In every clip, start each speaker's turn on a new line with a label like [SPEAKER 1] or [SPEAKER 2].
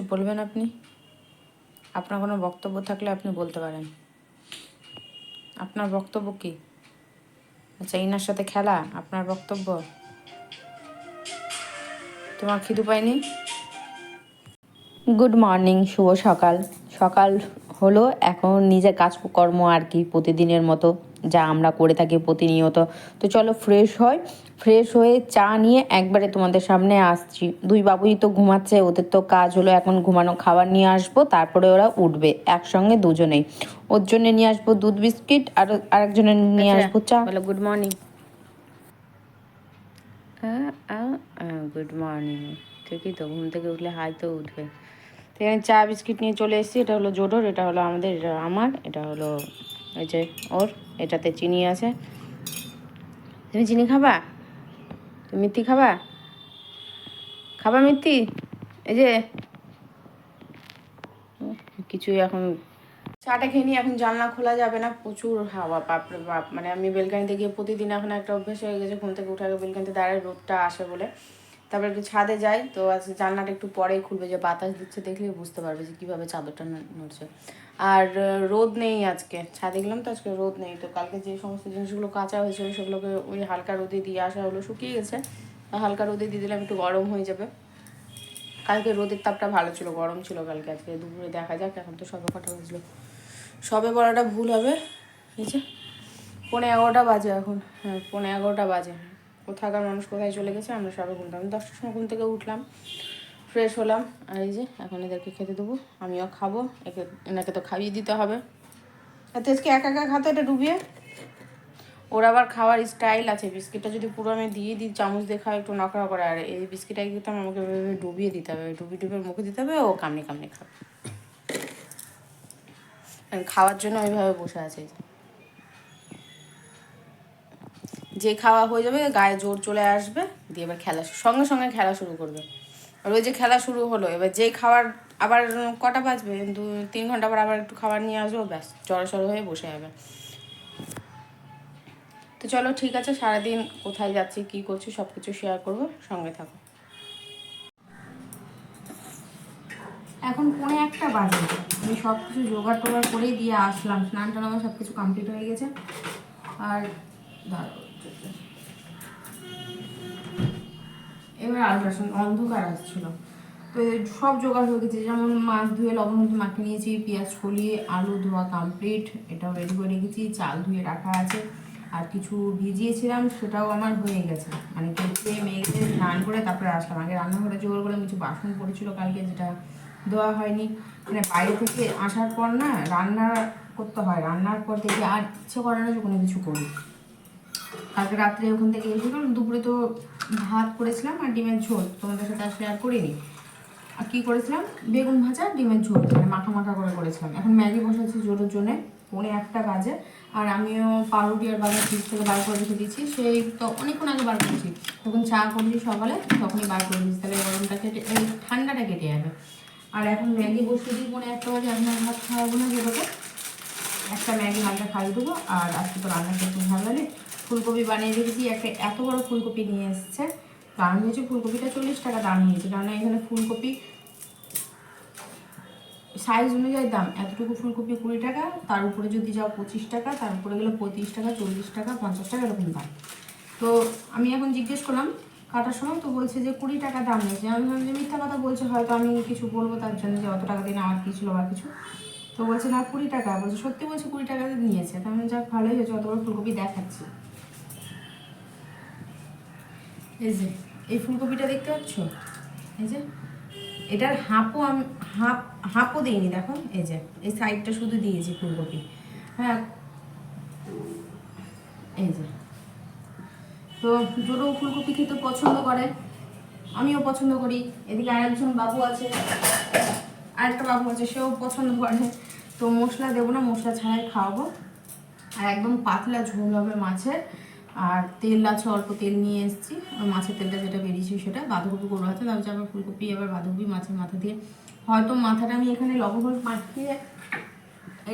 [SPEAKER 1] কিছু বলবেন আপনি? আপনার কোনো বক্তব্য থাকলে আপনি বলতে পারেন। আপনার বক্তব্য কি? আচ্ছা ইনার সাথে খেলা, আপনার বক্তব্য? তোমার খিদু পায়নি? গুড মর্নিং, শুভ সকাল। সকাল হলো এখন নিজের কাজকর্ম আর কি, প্রতিদিনের মতো যা আমরা করে থাকি প্রতিনিয়ত। তো চলো, ফ্রেশ হয়। ফ্রেশ হয়ে চা নিয়ে একবারে তোমাদের সামনে আসছি। দুই বাবুই তো ঘুমাচ্ছে ওদের তো কাজ হলো এখন ঘুমানো খাবার নিয়ে আসব তারপরে ওরা উঠবে একসঙ্গে দুজনেই। ওর জন্য নিয়ে আসব দুধ বিস্কিট আর আরেকজনের নিয়ে আসব চা। বলো গুড মর্নিং গুড মর্নিং ঠিকই তো ঘুম থেকে উঠলে হাই তো উঠবে। তো এখানে চা বিস্কিট নিয়ে চলে এসেছি এটা হলো জোডোর এটা হলো আমাদের এটা আমার এটা হলো এই যে ওর এটাতে চিনি আছে। তুমি চিনি খাবা? তুমি মিথ্যি খাবা? খাবা মিথ্যি এই যে। কিছুই এখন চাটা খেয়ে নিয়ে এখন জানলা খোলা যাবে না, প্রচুর হাওয়া বাপরে বাপ। মানে আমি বেলকানিতে গিয়ে প্রতিদিন এখন একটা অভ্যেস হয়ে গেছে, ঘুম থেকে উঠে বেলকানিতে দাঁড়ায় রোদটা আসে বলে। তারপর একটু ছাদে যাই, তো আজ জানলাটা একটু পরেই খুলবে, যে বাতাস দিচ্ছে দেখলে বুঝতে পারবে যে কীভাবে চাদরটা নড়ছে। আর রোদ নেই আজকে। ছাদে গেলাম তো আজকে রোদ নেই। তো কালকে যে সমস্ত জিনিসগুলো কাঁচা হয়েছিল সেগুলোকে ওই হালকা রোদে দিয়ে আসা হলো। শুকিয়ে গেছে। হালকা রোদে দিয়ে দিলাম, একটু গরম হয়ে যাবে। কালকে রোদের তাপটা ভালো ছিল, গরম ছিল কালকে। আজকে দুপুরে দেখা যাক, এখন তো সবে কটা হয়েছিল সবে বলাটা ভুল হবে। এই যে, পৌনে এগারোটা বাজে এখন। হ্যাঁ পৌনে এগারোটা বাজে। কোথাকার মানুষ কোথায় চলে গেছে, আমরা সবে ঘুমতাম দশটার সময় ঘুম থেকে উঠলাম। ফ্রেশ হলাম। আর এই যে এখন এদেরকে খেতে দেবো। আমিও খাব। একে এনাকে তো খাইয়ে দিতে হবে। আর আজকে একা একা খাতো এটা ডুবিয়ে? ওর আবার খাওয়ার স্টাইল আছে। বিস্কিটটা যদি পুরো আমি দিয়ে দিই চামচ দিয়ে খাওয়া একটু নকরা করে। আর এই বিস্কিটটা কিন্তু আমাকে ডুবিয়ে দিতে হবে। ডুবি ডুবিয়ে মুখে দিতে হবে ও কামড়ে কামড়ে খাবে। খাওয়ার জন্য ওইভাবে বসে আছে। যে খাওয়া হয়ে যাবে গায়ে জোর চলে আসবে দিয়ে এবার খেলা সঙ্গে সঙ্গে খেলা শুরু করবে। আর ওই যে খেলা শুরু হলো এবার যেই খাবার আবার কটা বাজবে? দু তিন ঘণ্টা পর আবার একটু খাবার নিয়ে আসব ব্যাস জড়সড় হয়ে বসে যাবে। তো চলো ঠিক আছে সারাদিন কোথায় যাচ্ছি কি করছি সব কিছু শেয়ার করব সঙ্গে থাকো। এখন পৌনে একটা বাজে। আমি সব কিছু জোগাড় টোগাড় করেই দিয়ে আসলাম। স্নান টান আমার সব কিছু কমপ্লিট হয়ে গেছে। আর দাঁড়াও, আলট্রাসাউন্ড অন্ধকার আসছিল। তো সব জোগাড় হয়ে গেছে, যেমন মাছ ধুয়ে, লবণ হলুদ মাখিয়ে নিয়েছি, পেঁয়াজ ফলিয়ে আলু ধোয়া কমপ্লিট এটাও রেডি করে রেখেছি, চাল ধুয়ে রাখা আছে, আর কিছু ভিজিয়েছিলাম, সেটাও আমার হয়ে গেছে। মানে কেটে মেঘে স্নান করে তারপরে আসলাম। আগে রান্নাঘরে জোগাড় করলাম, কিছু বাসন পড়েছিল কালকে, যেটা দেওয়া হয়নি। মানে বাইরে থেকে আসার পর না, রান্না করতে হয়। রান্নার পর থেকে আর ইচ্ছে করে না যে কোনো কিছু করি। কালকে রাত্রে ওখান থেকে এসেছিলাম দুপুরে তো ভাত করেছিলাম আর ডিমের ঝোল, তোমাদের সাথে আর করিনি। আর কী করেছিলাম? বেগুন ভাজা, ডিমের ঝোল মানে মাখা মাখা করে করেছিলাম। এখন ম্যাগি বসেছি জোরের জন্যে, পৌনে একটা বাজে। আর আমিও পাউরুটি আর বাজার ফ্রিজ থেকে বার করে রেখে দিয়েছি, সেই তো অনেকক্ষণ আগে বার করেছি। তখন চা করেছি সকালে, তখনই বার করে দিয়েছি, তাহলে গরমটা কেটে ঠান্ডাটা কেটে যাবে। আর এখন ম্যাগি বসিয়ে দিই পৌনে একটা বাজে আর ভাত খাওয়াবো না যেটাকে একটা ম্যাগি হালকা খাইয়ে দেবো, আর আজকে তো রান্না করতে ভালো লাগে ফুলকপি বানিয়ে রেখেছি একটা এত বড় ফুলকপি নিয়ে এসেছে। দাম হয়েছে। ফুলকপিটা চল্লিশ টাকা দাম নিয়েছে। কারণ এখানে ফুলকপি সাইজ অনুযায়ী দাম। এতটুকু ফুলকপি কুড়ি টাকা, তার উপরে যদি যাও পঁচিশ টাকা, তার উপরে গেলে পঁয়ত্রিশ টাকা, চল্লিশ টাকা, পঞ্চাশ টাকা এরকম দাম। তো আমি এখন জিজ্ঞেস করলাম, কাটার সময় তো বলছে যে কুড়ি টাকা দাম নিয়েছে। আমি ভাবলাম যে মিথ্যা কথা বলছে, হয়তো আমি কিছু বলব তার জন্য যে অত টাকা দিন আমার কী ছিল বা কিছু। তো বলছে, না, কুড়ি টাকা। বলছে, সত্যি বলছে কুড়ি টাকা নিয়েছে। তো আমি যাক, ভালোই হয়েছে। অত বড় ফুলকপি দেখাচ্ছি। এই যে, এই ফুলকপিটা দেখতে পাচ্ছ? এই যে, এটার হাঁপও আমি হাঁপ, হাঁপও দিইনি, দেখো, এই যে, এই সাইডটা শুধু দিয়েছি ফুলকপি। হ্যাঁ এই যে। তো জোরও ফুলকপি খেতে পছন্দ করে, আমিও পছন্দ করি। এদিকে আরেকজন বাবু আছে, আরেকটা বাবু আছে, সেও পছন্দ করে। তো মশলা দেবো না, মশলা ছাড়াই খাওয়াবো। আর একদম পাতলা ঝোল হবে মাছের। আর তেল আছে, অল্প তেল নিয়ে এসেছি। মাছের তেলটা যেটা বেরিয়েছে সেটা বাঁধাকপি করব। আছে তারপর আবার ফুলকপি, আবার বাঁধাকপি মাছের মাথা দিয়ে। হয়তো মাথাটা আমি এখানে লবণ মাখিয়ে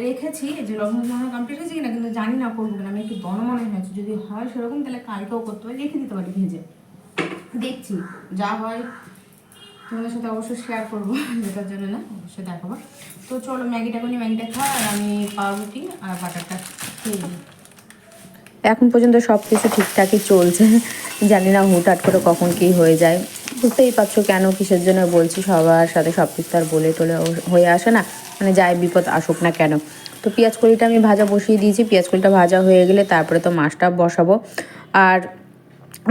[SPEAKER 1] রেখেছি। যে লবণ হলুদ কমপ্লিট হয়েছে কিনা কিন্তু জানি না করব কিনা। আমি একটু দন মনে হয়েছে যদি হয় সেরকম তাহলে কালকেও করতে পারি রেখে দিতে পারি ভেজে। দেখছি যা হয়। তোমাদের সাথে অবশ্যই শেয়ার করব যেটার জন্য না, অবশ্যই দেখাবো। তো চলো ম্যাগিটা করি, ম্যাগিটা খা আর আমি পাউরুটি আর বাটারটা খেয়ে নিই। এখন পর্যন্ত সব কিছু ঠিকঠাকই চলছে। জানি না হুটহাট করে কখন কি হয়ে যায়। বুঝতেই পারছ কেন, কিসের জন্য বলছি, সবার সাথে সব কিছু আর বলে টলে হয়ে আসে না। মানে যাই বিপদ আসুক না কেন। তো পেঁয়াজ কড়িটা আমি ভাজা বসিয়ে দিয়েছি। পেঁয়াজ কড়িটা ভাজা হয়ে গেলে তারপরে তো মাছটা বসাবো। আর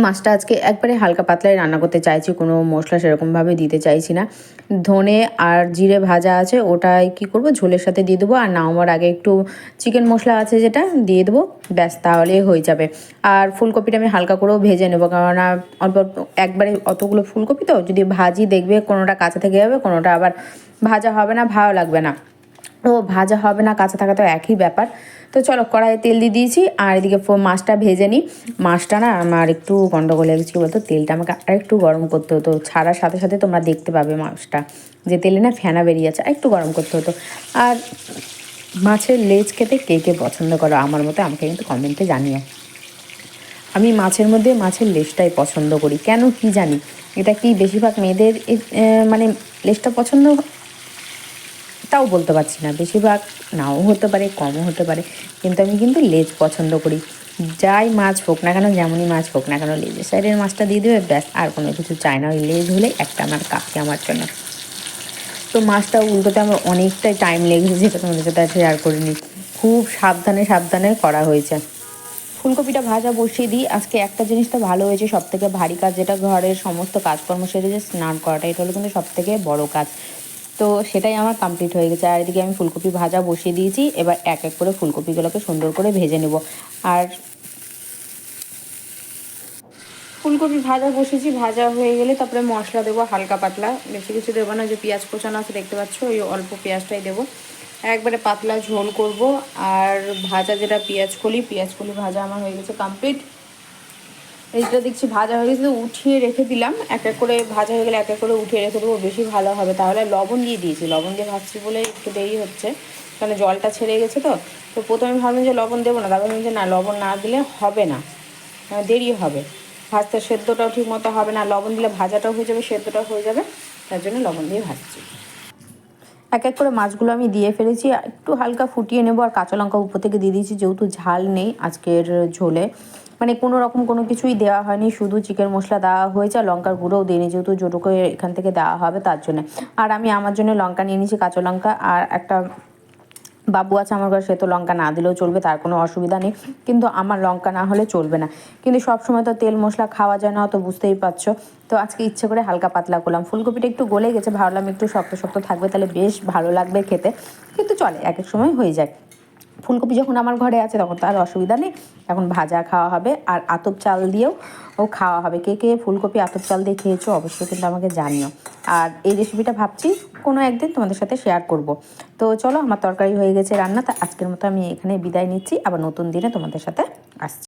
[SPEAKER 1] মাছটা আজকে একবারে হালকা পাতলায় রান্না করতে চাইছি, কোনো মশলা সেরকমভাবে দিতে চাইছি না। ধনে আর জিরে ভাজা আছে ওটাই কি করব, ঝোলের সাথে দিয়ে দেবো, আর নামার আগে একটু চিকেন মশলা আছে যেটা, দিয়ে দেবো, ব্যাস তাহলেই হয়ে যাবে। আর ফুলকপিটা আমি হালকা করেও ভেজে নেব কারণ অল্প, একবারে অতগুলো ফুলকপি তো, যদি ভাজি দেখবে কোনোটা কাঁচা থেকে যাবে, কোনোটা আবার ভাজা হবে না, ভালো লাগবে না। ও ভাজা হবে না, কাঁচা থাকা তো একই ব্যাপার। তো চলো কড়াইয়ে তেল দিয়ে দিয়েছি, আর এদিকে মাছটা ভেজে নিই। মাছটা না আমার একটু গন্ডগোল লেগেছে, কি বলতো? তেলটা আমাকে আর একটু গরম করতে হতো। ছাড়ার সাথে সাথে তোমরা দেখতে পাবে মাছটা। যে তেলে না ফেনা বেরিয়ে আছে একটু গরম করতে হতো। আর মাছের লেজ খেতে কে কে পছন্দ করো আমার মতো আমাকে কিন্তু কমেন্টে জানিও। আমি মাছের মধ্যে মাছের লেজটাই পছন্দ করি। কেন কি জানি? এটা কি বেশিরভাগ মেয়েদের মানে লেজটা পছন্দ তাও বলতে পারছি না। বেশিরভাগ নাও হতে পারে, কমও হতে পারে, কিন্তু আমি কিন্তু লেজ পছন্দ করি। যাই মাছ হোক না কেন, যেমনই মাছ হোক না কেন, লেজের সাইডের মাছটা দিয়ে দেবে, ব্যাস, আর কোনো কিছু চাই না। ওই লেজ হলে একটা আমার কাপকে আমার জন্য। তো মাছটা উল্টোতে আমার অনেকটাই টাইম লেগেছে, যেটা তোমাদের সাথে শেয়ার করিনি খুব সাবধানে সাবধানে করা হয়েছে। ফুলকপিটা ভাজা বসিয়ে দিই। আজকে একটা জিনিস তো ভালো হয়েছে সব থেকে ভারী কাজ যেটা ঘরের সমস্ত কাজকর্ম সেরে যে স্নান করাটা, এটা হলো কিন্তু সব থেকে বড় কাজ। তো সেটাই আমার কমপ্লিট হয়ে গেছে। আর এদিকে আমি ফুলকপি ভাজা বসিয়ে দিয়েছি। এবার এক এক করে ফুলকপিগুলোকে সুন্দর করে ভেজে নেব। আর ফুলকপি ভাজা বসেছি। ভাজা হয়ে গেলে তারপরে মশলা দেবো হালকা পাতলা। বেশি কিছু দেবো না। যে পেঁয়াজ কোচানো আছে দেখতে পাচ্ছ, ওই অল্প পেঁয়াজটাই দেবো। একবারে পাতলা ঝোল করব। আর ভাজা যেটা পেঁয়াজ কলি পেঁয়াজ কলি ভাজা আমার হয়ে গেছে কমপ্লিট এইটা দেখছি ভাজা হয়ে গেছে উঠিয়ে রেখে দিলাম। এক এক করে ভাজা হয়ে গেলে এক এক করে উঠিয়ে রেখে দেবো, বেশি ভালো হবে। তাহলে লবণ দিয়ে দিয়েছি। লবণ দিয়ে ভাজছি বলে একটু দেরি হচ্ছে, কারণ জলটা ছেড়ে গেছে তো। তো প্রথমে ভাবলাম যে লবণ দেবো না, তারপর যে না, লবণ না দিলে হবে না। দেরি হবে। ভাজতে সেদ্ধটাও ঠিক মতো হবে না। লবণ দিলে ভাজাটাও হয়ে যাবে, সেদ্ধটাও হয়ে যাবে। তার জন্য লবণ দিয়ে ভাজছি। এক এক করে মাছগুলো আমি দিয়ে ফেলেছি। একটু হালকা ফুটিয়ে নেব আর কাঁচা লঙ্কা উপর থেকে দিয়ে দিয়েছি, যেহেতু ঝাল নেই আজকের ঝোলে। মানে কোনো রকম কোনো কিছুই দেওয়া হয়নি, শুধু চিকেন মশলা দেওয়া হয়েছে আর লঙ্কার গুঁড়োও দিইনি, যেহেতু যেটুকু এখান থেকে দেওয়া হবে তার জন্য। আর আমি আমার জন্য লঙ্কা নিয়ে নিয়েছি, কাঁচা লঙ্কা আর একটা বাবু আছে আমার ঘরে, সে তো লঙ্কা না দিলেও চলবে, তার কোনো অসুবিধা নেই। কিন্তু আমার লঙ্কা না হলে চলবে না। কিন্তু সব সময় তো তেল মশলা খাওয়া যায় না তো বুঝতেই পারছ। তো আজকে ইচ্ছে করে হালকা পাতলা করলাম। ফুলকপিটা একটু গলে গেছে, ভাবলাম একটু শক্ত শক্ত থাকবে, তাহলে বেশ ভালো লাগবে খেতে। কিন্তু চলে, এক এক সময় হয়ে যায়। ফুলকপি যখন আমার ঘরে আছে তখন তার অসুবিধা নেই। এখন ভাজা খাওয়া হবে আর আতপ চাল দিয়েও ও খাওয়া হবে। কে কে ফুলকপি আতপ চাল দিয়ে খেয়েছো অবশ্যই কিন্তু আমাকে জানিও। আর এই রেসিপিটা ভাবছি কোনো একদিন তোমাদের সাথে শেয়ার করব। তো চলো আমার তরকারি হয়ে গেছে রান্না, তা আজকের মতো আমি এখানে বিদায় নিচ্ছি। আবার নতুন দিনে তোমাদের সাথে আসছি।